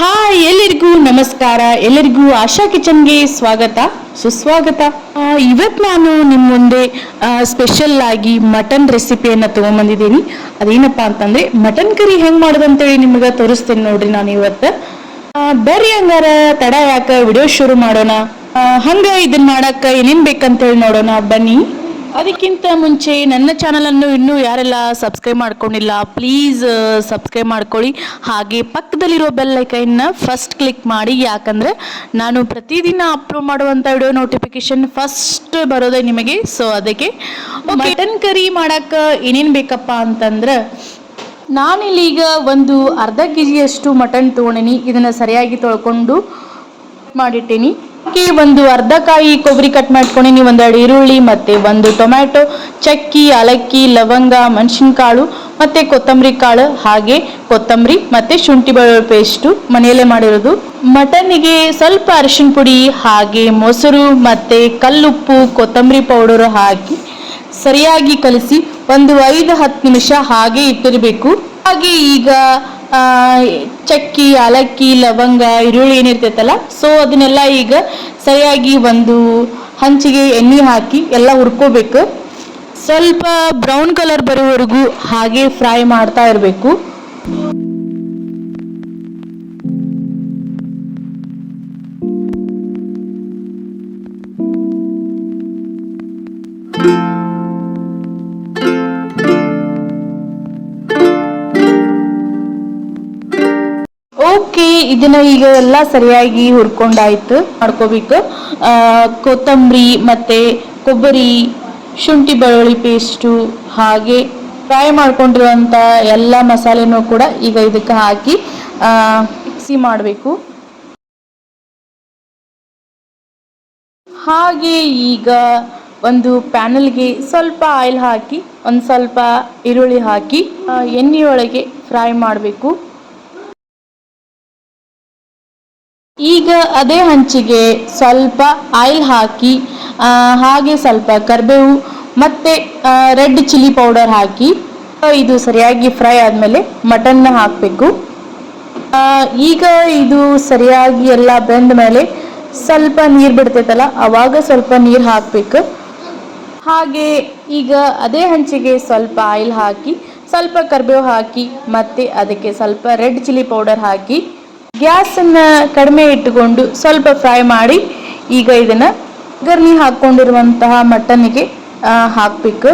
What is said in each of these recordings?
Hi, ಎಲ್ಲರಿಗೂ ನಮಸ್ಕಾರ. ಎಲ್ಲರಿಗೂ ಆಶಾ ಕಿಚನ್ಗೆ ಸ್ವಾಗತ. ಸುಸ್ವಾಗತ. ಇವತ್ತು ನಾನು ನಿಮ್ಮ ಮುಂದೆ ಸ್ಪೆಷಲ್ ಆಗಿ ಮಟನ್ ರೆಸಿಪಿಯನ್ನು ತೊಗೊಂಬಂದಿದ್ದೀನಿ. ಅದೇನಪ್ಪ ಅಂತಂದ್ರೆ, ಮಟನ್ ಕರಿ ಹೆಂಗ್ ಮಾಡೋದಂತೇಳಿ ನಿಮ್ಗೆ ತೋರಿಸ್ತೇನೆ ನೋಡ್ರಿ ನಾನು ಇವತ್ತು. ಬರ್ರಿ ಹಂಗಾರ, ತಡ ಯಾಕ, ವಿಡಿಯೋ ಶುರು ಮಾಡೋಣ. ಹಂಗೆ ಹಂಗ ಇದನ್ನ ಮಾಡಕ್ಕೆ ಏನೇನ್ ಬೇಕಂತೇಳಿ ನೋಡೋಣ. ಬನ್ನಿ. ಅದಕ್ಕಿಂತ ಮುಂಚೆ ನನ್ನ ಚಾನಲನ್ನು ಇನ್ನೂ ಯಾರೆಲ್ಲ ಸಬ್ಸ್ಕ್ರೈಬ್ ಮಾಡ್ಕೊಂಡಿಲ್ಲ ಪ್ಲೀಸ್ ಸಬ್ಸ್ಕ್ರೈಬ್ ಮಾಡ್ಕೊಳ್ಳಿ. ಹಾಗೆ ಪಕ್ಕದಲ್ಲಿರೋ ಬೆಲ್ ಐಕನ್ನ ಫಸ್ಟ್ ಕ್ಲಿಕ್ ಮಾಡಿ. ಯಾಕಂದ್ರೆ ನಾನು ಪ್ರತಿದಿನ ಅಪ್ಲೋಡ್ ಮಾಡುವಂಥ ವಿಡಿಯೋ ನೋಟಿಫಿಕೇಶನ್ ಫಸ್ಟ್ ಬರೋದೇ ನಿಮಗೆ. ಸೊ ಅದಕ್ಕೆ ಮಟನ್ ಕರಿ ಮಾಡೋಕ್ಕೆ ಏನೇನು ಬೇಕಪ್ಪ ಅಂತಂದ್ರೆ ನಾನಿಲ್ಲಿ ಈಗ ಒಂದು ಅರ್ಧ ಕೆ ಜಿಯಷ್ಟು ಮಟನ್ ತೊಗೊಂಡಿನಿ ಇದನ್ನು ಸರಿಯಾಗಿ ತೊಳ್ಕೊಂಡು ಮಾಡಿಟ್ಟೀನಿ. ಒಂದು ಅರ್ಧ ಕಾಯಿ ಕೊಬ್ಬರಿ ಕಟ್ ಮಾಡ್ಕೊಂಡು, ನೀವು ಒಂದೆರಡು ಈರುಳ್ಳಿ ಮತ್ತೆ ಒಂದು ಟೊಮ್ಯಾಟೊ, ಚಕ್ಕಿ ಅಲಕ್ಕಿ ಲವಂಗ, ಮೆಣಸಿನಕಾಳು ಮತ್ತೆ ಕೊತ್ತಂಬರಿ ಕಾಳು, ಹಾಗೆ ಕೊತ್ತಂಬರಿ ಮತ್ತೆ ಶುಂಠಿ ಬೆಳ್ಳುಳ್ಳಿ ಪೇಸ್ಟು ಮನೆಯಲ್ಲೇ ಮಾಡಿರೋದು. ಮಟನ್ನಿಗೆ ಸ್ವಲ್ಪ ಅರಿಶಿನ ಪುಡಿ, ಹಾಗೆ ಮೊಸರು ಮತ್ತೆ ಕಲ್ಲುಪ್ಪು, ಕೊತ್ತಂಬರಿ ಪೌಡರ್ ಹಾಕಿ ಸರಿಯಾಗಿ ಕಲಸಿ ಒಂದು ಐದು ಹತ್ತು ನಿಮಿಷ ಹಾಗೆ ಇಟ್ಟಿರಬೇಕು. ಹಾಗೆ ಈಗ ಚಕ್ಕಿ ಏಲಕ್ಕಿ ಲವಂಗ, ಈರುಳ್ಳಿ ಏನಿರ್ತೈತಲ್ಲ ಸೊ ಅದನ್ನೆಲ್ಲ ಈಗ ಸರಿಯಾಗಿ ಒಂದು ಹಂಚಿಗೆ ಎಣ್ಣೆ ಹಾಕಿ ಎಲ್ಲ ಹುರ್ಕೋಬೇಕು. ಸ್ವಲ್ಪ ಬ್ರೌನ್ ಕಲರ್ ಬರೋವರೆಗೂ ಹಾಗೆ ಫ್ರೈ ಮಾಡ್ತಾ ಇರಬೇಕು. ಓಕೆ ಇದನ್ನ ಈಗ ಎಲ್ಲ ಸರಿಯಾಗಿ ಹುರ್ಕೊಂಡಾಯ್ತು ಮಾಡ್ಕೋಬೇಕು ಕೊತ್ತಂಬರಿ ಮತ್ತೆ ಕೊಬ್ಬರಿ, ಶುಂಠಿ ಬೆಳ್ಳುಳ್ಳಿ ಪೇಸ್ಟು ಹಾಗೆ ಫ್ರೈ ಮಾಡ್ಕೊಂಡಿರುವಂಥ ಎಲ್ಲ ಮಸಾಲೆನೂ ಕೂಡ ಈಗ ಇದಕ್ಕೆ ಹಾಕಿ ಮಿಕ್ಸಿ ಮಾಡಬೇಕು. ಹಾಗೆ ಈಗ ಒಂದು ಪ್ಯಾನಲ್ಗೆ ಸ್ವಲ್ಪ ಆಯಿಲ್ ಹಾಕಿ, ಒಂದು ಸ್ವಲ್ಪ ಈರುಳ್ಳಿ ಹಾಕಿ ಎಣ್ಣೆಯೊಳಗೆ ಫ್ರೈ ಮಾಡಬೇಕು. ಈಗ ಅದೇ ಹಂಚಿಗೆ ಸ್ವಲ್ಪ ಆಯಿಲ್ ಹಾಕಿ ಹಾಗೆ ಸ್ವಲ್ಪ ಕರಿಬೇವು ಮತ್ತು ರೆಡ್ ಚಿಲ್ಲಿ ಪೌಡರ್ ಹಾಕಿ, ಇದು ಸರಿಯಾಗಿ ಫ್ರೈ ಆದಮೇಲೆ ಮಟನ್ನ ಹಾಕಬೇಕು. ಈಗ ಇದು ಸರಿಯಾಗಿ ಎಲ್ಲ ಬೆಂದ ಮೇಲೆ ಸ್ವಲ್ಪ ನೀರು ಬಿಡ್ತೈತಲ್ಲ, ಅವಾಗ ಸ್ವಲ್ಪ ನೀರು ಹಾಕಬೇಕು. ಹಾಗೆ ಈಗ ಅದೇ ಹಂಚಿಗೆ ಸ್ವಲ್ಪ ಆಯಿಲ್ ಹಾಕಿ, ಸ್ವಲ್ಪ ಕರಿಬೇವು ಹಾಕಿ ಮತ್ತೆ ಅದಕ್ಕೆ ಸ್ವಲ್ಪ ರೆಡ್ ಚಿಲ್ಲಿ ಪೌಡರ್ ಹಾಕಿ ಗ್ಯಾಸನ್ನು ಕಡಿಮೆ ಇಟ್ಟುಕೊಂಡು ಸ್ವಲ್ಪ ಫ್ರೈ ಮಾಡಿ ಈಗ ಇದನ್ನು ಗರ್ನಿ ಹಾಕ್ಕೊಂಡಿರುವಂತಹ ಮಟನ್ಗೆ ಹಾಕಬೇಕು.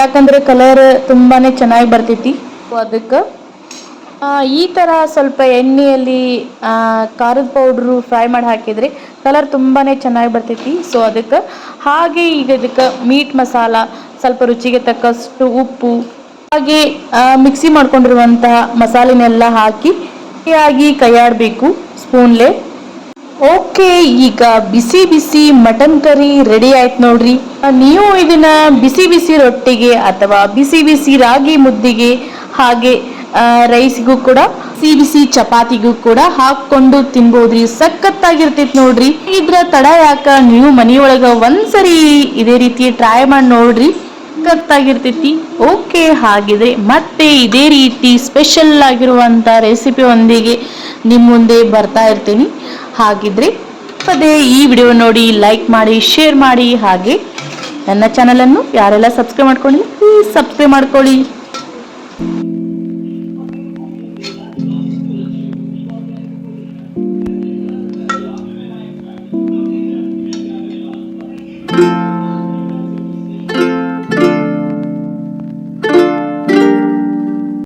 ಯಾಕಂದರೆ ಕಲರ್ ತುಂಬಾ ಚೆನ್ನಾಗಿ ಬರ್ತೈತಿ. ಅದಕ್ಕೆ ಈ ಥರ ಸ್ವಲ್ಪ ಎಣ್ಣೆಯಲ್ಲಿ ಖಾರದ ಪೌಡ್ರು ಫ್ರೈ ಮಾಡಿ ಹಾಕಿದರೆ ಕಲರ್ ತುಂಬಾ ಚೆನ್ನಾಗಿ ಬರ್ತೈತಿ. ಸೊ ಅದಕ್ಕೆ ಹಾಗೆ ಈಗ ಇದಕ್ಕೆ ಮೀಟ್ ಮಸಾಲ, ಸ್ವಲ್ಪ ರುಚಿಗೆ ತಕ್ಕಷ್ಟು ಉಪ್ಪು, ಹಾಗೆ ಮಿಕ್ಸಿ ಮಾಡ್ಕೊಂಡಿರುವಂತಹ ಮಸಾಲೆನೆಲ್ಲ ಹಾಕಿ ಆಗಿ ಕೈಯಾಡಬೇಕು ಸ್ಪೂನ್ಲೆ. ಓಕೆ, ಈಗ ಬಿಸಿ ಬಿಸಿ ಮಟನ್ ಕರಿ ರೆಡಿ ಆಯ್ತು ನೋಡ್ರಿ. ನೀವು ಇದನ್ನ ಬಿಸಿ ಬಿಸಿ ರೊಟ್ಟಿಗೆ ಅಥವಾ ಬಿಸಿ ಬಿಸಿ ರಾಗಿ ಮುದ್ದಿಗೆ ಹಾಗೆ ರೈಸ್ಗೂ ಕೂಡ, ಬಿಸಿ ಬಿಸಿ ಚಪಾತಿಗೂ ಕೂಡ ಹಾಕೊಂಡು ತಿನ್ಬೋದ್ರಿ. ಸಖತ್ತಾಗಿರ್ತೈತಿ ನೋಡ್ರಿ. ಇದ್ರ ತಡ ಯಾಕ ನೀವು ಮನೆಯೊಳಗ ಒಂದ್ಸರಿ ಇದೇ ರೀತಿ ಟ್ರೈ ಮಾಡಿ ನೋಡ್ರಿ. ಸಖತ್ತಾಗಿರ್ತೈತಿ ಓಕೆ, ಹಾಗಿದ್ರೆ ಮತ್ತೆ ಇದೇ ರೀತಿ ಸ್ಪೆಷಲ್ ಆಗಿರುವಂತ ರೆಸಿಪಿ ಒಂದಿಗೆ ನಿಮ್ಮ ಮುಂದೆ ಬರ್ತಾ ಇರ್ತೀನಿ. ಹಾಗಿದ್ರೆ ಪದೇ ಈ ವಿಡಿಯೋ ನೋಡಿ ಲೈಕ್ ಮಾಡಿ ಶೇರ್ ಮಾಡಿ, ಹಾಗೆ ನನ್ನ ಚಾನಲನ್ನು ಯಾರೆಲ್ಲ ಸಬ್ಸ್ಕ್ರೈಬ್ ಮಾಡ್ಕೊಂಡಿಲ್ಲ ಪ್ಲೀಸ್ ಸಬ್ಸ್ಕ್ರೈಬ್ ಮಾಡ್ಕೊಳ್ಳಿ.